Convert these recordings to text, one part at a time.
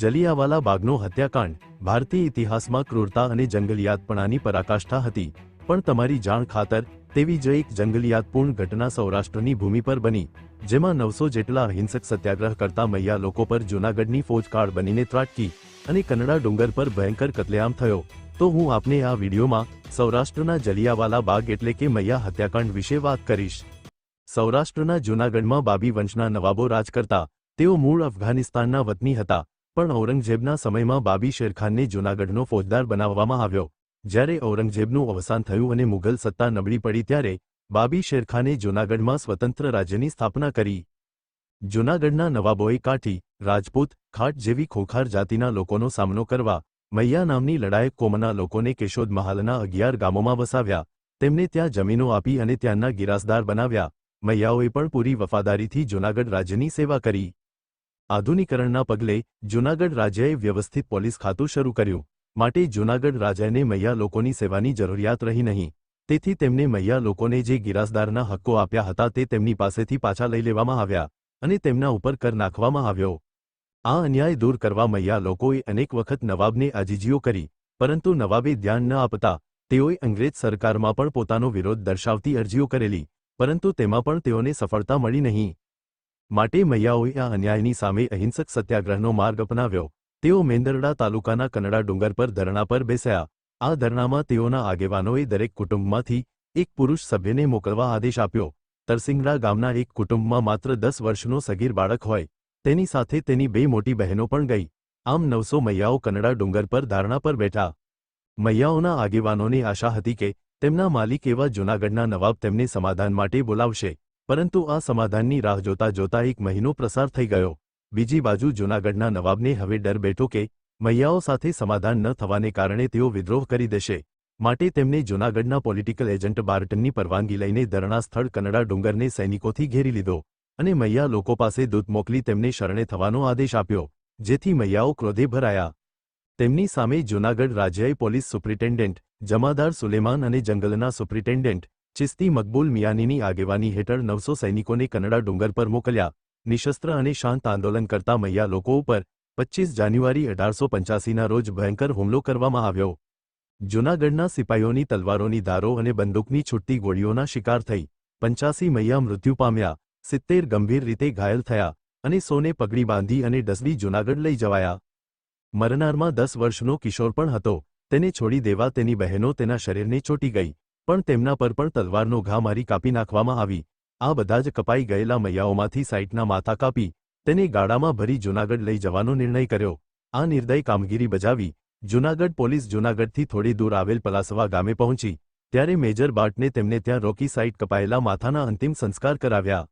જલિયાવાલા બાગનો હત્યાકાંડ, ભારતીય ઇતિહાસમાં ક્રૂરતા અને જંગલિયાતપણાની પરાકાષ્ઠા હતી. પણ તમારી જાણ ખાતર, તેવી જ એક જંગલિયાતપૂર્ણ ઘટના સૌરાષ્ટ્રની ભૂમિ પર બની, જેમાં નવસો જેટલા અહિંસક સત્યાગ્રહ કરતા મૈયા લોકો પર જૂનાગઢની ફોજકાળ બનીને ત્રાટકી અને કનડા ડુંગર પર ભયંકર કતલેઆમ થયો. તો હું આપને આ વિડીયોમાં, સૌરાષ્ટ્રના જલિયાવાલા બાગ એટલે કે મૈયા હત્યાકાંડ વિશે વાત કરીશ. સૌરાષ્ટ્રના જૂનાગઢમાં બાબી વંશના નવાબો રાજ કરતા, તેઓ મૂળ અફઘાનિસ્તાનના વતની હતા. પણ ઔરંગઝેબના સમયમાં બાબી શેરખાનને જૂનાગઢનો ફોજદાર બનાવવામાં આવ્યો. જ્યારે ઔરંગઝેબનું અવસાન થયું અને મુઘલ સત્તા નબળી પડી ત્યારે બાબી શેરખાને જૂનાગઢમાં સ્વતંત્ર રાજ્યની સ્થાપના કરી. જૂનાગઢના નવાબોએ કાઠી, રાજપૂત, ખાટ જેવી ખોખાર જાતિના લોકોનો સામનો કરવા, મૈયા નામની લડાયક કોમના લોકોને કેશોદ મહાલના અગિયાર ગામોમાં વસાવ્યા. તેમને ત્યાં જમીનો આપી અને ત્યાંના ગિરાસદાર બનાવ્યા. મૈયાઓએ પણ પૂરી વફાદારીથી જૂનાગઢ રાજ્યની સેવા કરી. આધુનિકરણના પગલે જૂનાગઢ રાજ્યએ વ્યવસ્થિત પોલીસ ખાતું શરૂ કર્યું. માટે જૂનાગઢ રાજાને મૈયા લોકોની સેવાની જરૂરિયાત રહી નહીં. તેથી તેમને મૈયા લોકોને જે ગિરાસદારના હક્કો આપ્યા હતા તે તેમની પાસેથી પાછા લઈ લેવામાં આવ્યા અને તેમના ઉપર કર નાખવામાં આવ્યો. આ અન્યાય દૂર કરવા મૈયા લોકોએ અનેક વખત નવાબને આજીજીઓ કરી, પરંતુ નવાબે ધ્યાન ન આપતા તેઓએ અંગ્રેજ સરકારમાં પણ પોતાનો વિરોધ દર્શાવતી અરજીઓ કરેલી, પરંતુ તેમાં પણ તેઓને સફળતા મળી નહીં. માટે મૈયાઓએ આ અન્યાયની સામે અહિંસક સત્યાગ્રહનો માર્ગ અપનાવ્યો. તેઓ મેંદરડા તાલુકાના કનડા ડુંગર પર ધરણા પર બેસ્યા. આ ધરણામાં તેઓના આગેવાનોએ દરેક કુટુંબમાંથી એક પુરુષ સભ્યને મોકલવા આદેશ આપ્યો. તરસિંગડા ગામના એક કુટુંબમાં માત્ર દસ વર્ષનો સગીર બાળક હોય. તેની સાથે તેની બે મોટી બહેનો પણ ગઈ. આમ નવસો મૈયાઓ કનડા ડુંગર પર ધારણા પર બેઠા. મૈયાઓના આગેવાનોને આશા હતી કે તેમના માલિક એવા જૂનાગઢના નવાબ તેમને સમાધાન માટે બોલાવશે. પરંતુ આ સમાધાનની રાહ જોતા જોતા એક મહિનો પ્રસાર થઈ ગયો. બીજી બાજુ જૂનાગઢના નવાબને હવે ડર બેઠો કે મૈયાઓ સાથે સમાધાન ન થવાને કારણે તેઓ વિદ્રોહ કરી દેશે. માટે તેમને જૂનાગઢના પોલિટિકલ એજન્ટ બાર્ટનની પરવાનગી લઈને ધરણા સ્થળ કનડા ડુંગરને સૈનિકોથી ઘેરી લીધો અને મૈયા લોકો પાસે દૂત મોકલી તેમને શરણે થવાનો આદેશ આપ્યો, જેથી મૈયાઓ ક્રોધે ભરાયા. તેમની સામે જૂનાગઢ રાજ્યએ પોલીસ સુપ્રિન્ટેન્ડન્ટ જમાદાર સુલેમાન અને જંગલના સુપ્રિન્ટેન્ડન્ટ ચિસ્તી મકબૂલ મિયાનીની આગેવાની હેઠળ નવસો સૈનિકોને કનડા ડુંગર પર મોકલ્યા. નિશસ્ત્ર અને શાંત આંદોલન કરતા મૈયા લોકો ઉપર પચ્ચીસ જાન્યુઆરી અઢારસો પંચ્યાસીના રોજ ભયંકર હુમલો કરવામાં આવ્યો. જૂનાગઢના સિપાઈઓની તલવારોની ધારો અને બંદૂકની છૂટતી ગોળીઓના શિકાર થઈ. પંચ્યાસી મૈયા મૃત્યુ પામ્યા, સિત્તેર ગંભીર રીતે ઘાયલ થયા અને સોને પગડી બાંધી અને ડસબી જૂનાગઢ લઈ જવાયા. મરનારમાં દસ વર્ષનો કિશોર પણ હતો, તેને છોડી દેવા તેની બહેનો તેના શરીરને ચોટી ગઈ. પણ તેમના પર પણ તલવારનો ઘા મારી કાપી નાખવામાં આવી. આ બધા જ કપાઈ ગયેલા મૈયાઓમાંથી સાઇટના માથા કાપી, તેને ગાડામાં ભરી જૂનાગઢ લઈ જવાનો નિર્ણય કર્યો. આ નિર્દય કામગીરી બજાવી, જૂનાગઢ પોલીસ જૂનાગઢથી થોડી દૂર આવેલ પલાસવા ગામે પહોંચી. ત્યારે મેજર બાટને તેમને ત્યાં રોકી સાઇટ કપાયેલા માથાના અંતિમ સંસ્કાર કરાવ્યા.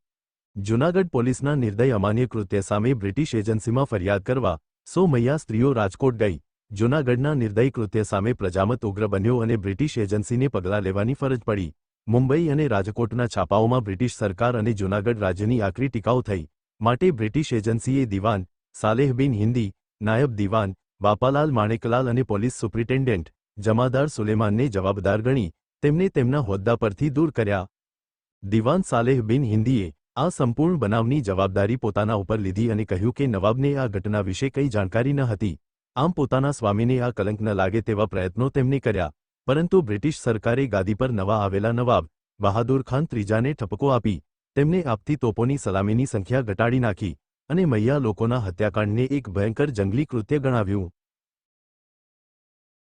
જૂનાગઢ પોલીસના નિર્દય અમાન્ય કૃત્ય સામે બ્રિટિશ એજન્સીમાં ફરિયાદ કરવા, સો મૈયા સ્ત્રીઓ રાજકોટ ગઈ. જૂનાગઢના નિર્દયી કૃત્ય સામે પ્રજામત ઉગ્ર બન્યો અને બ્રિટિશ એજન્સીને પગલાં લેવાની ફરજ પડી. મુંબઈ અને રાજકોટના છાપાઓમાં બ્રિટિશ સરકાર અને જૂનાગઢ રાજ્યની આકરી ટીકાઓ થઈ. માટે બ્રિટિશ એજન્સીએ દિવાન, સાલેહ બિન હિન્દી, નાયબ દિવાન, બાપાલાલ માણેકલાલ અને પોલીસ સુપ્રિન્ટેન્ડન્ટ, જમાદાર સુલેમાનને જવાબદાર ગણી, તેમને તેમના હોદ્દા પરથી દૂર કર્યા. દિવાન સાલેહ બિન હિન્દીએ આ સંપૂર્ણ બનાવની જવાબદારી પોતાના ઉપર લીધી અને કહ્યું કે નવાબને આ ઘટના વિશે કંઈ જાણકારી ન હતી. આમ પોતાના સ્વામીને આ કલંક ન લાગે તેવા પ્રયત્નો તેમણે કર્યા, પરંતુ બ્રિટિશ સરકારે ગાદી પર નવા આવેલા નવાબ બહાદુર ખાન ત્રીજાને ઠપકો આપી, તેમને આપતી તોપોની સલામીની સંખ્યા ઘટાડી નાખી અને મૈયા લોકોના હત્યાકાંડને એક ભયંકર જંગલી કૃત્ય ગણાવ્યું.